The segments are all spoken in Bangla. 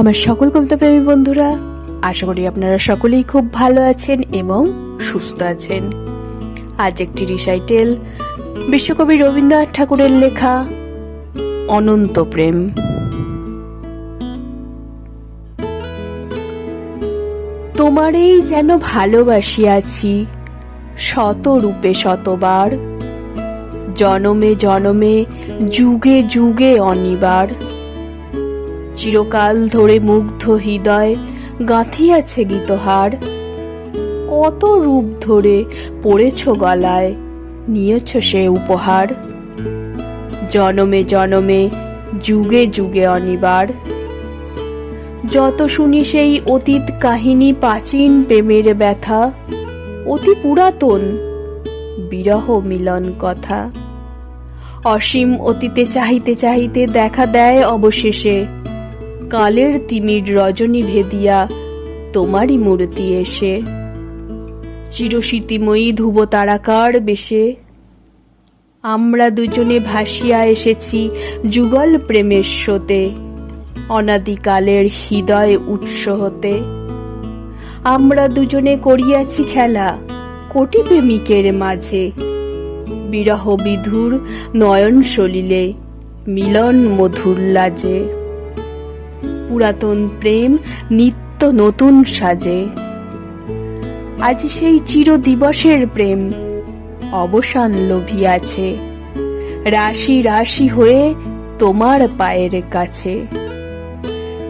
আমার সকল কবিতাপ্রেমী বন্ধুরা, আশা করি আপনারা সকলেই খুব ভালো আছেন এবং সুস্থ আছেন। আজ একটি রিসাইটেল বিশ্বকবি রবীন্দ্রনাথ ঠাকুরের লেখা, অনন্ত প্রেম। তোমারেই যেন ভালোবাসিয়াছি শত রূপে শতবার, জনমে জনমে, যুগে যুগে অনিবার। চিরকাল ধরে মুগ্ধ হৃদয় গাঁথিয়াছে গীতহার। কত রূপ ধরে পড়েছ গলায়, নিয়েছ সে উপহার। জনমে জনমে, যুগে যুগে অনিবার। যত শুনি সেই অতীত কাহিনী প্রাচীন প্রেমের ব্যথা, অতি পুরাতন বিরহ মিলন কথা। অসীম অতীতে চাহিতে চাহিতে দেখা দেয় অবশেষে কালের তিমির রজনী ভেদিয়া তোমারই মূর্তি এসে। চিরশীতিময়ী ধ্রুব তারাকার বেশে। আমরা দুজনে ভাসিয়া এসেছি যুগল প্রেমের স্রোতে, অনাদিকালের হৃদয় উৎস হতে। আমরা দুজনে করিয়াছি খেলা কোটি প্রেমিকের মাঝে। বিরহ বিধুর নয়ন সলিলে, মিলন মধুর লাজে। পুরাতন প্রেম নিত্য নতুন সাজে। আজ সেই চির দিবসের প্রেম অবসান লোভিয়াছে। রাশি রাশি হয়ে তোমার পায়ের কাছে।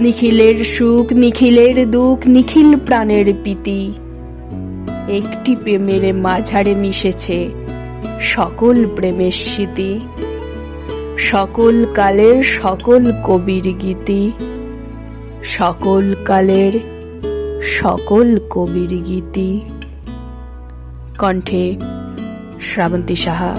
নিখিলের সুখ, নিখিলের দুঃখ, নিখিল প্রাণের প্রীতি। একটি প্রেমের মাঝারে মিশেছে সকল প্রেমের স্মৃতি। সকল কালের সকল কবির গীতি। সকল কালের সকল কবির গীতি। কণ্ঠে শ্রাবন্তী সাহা।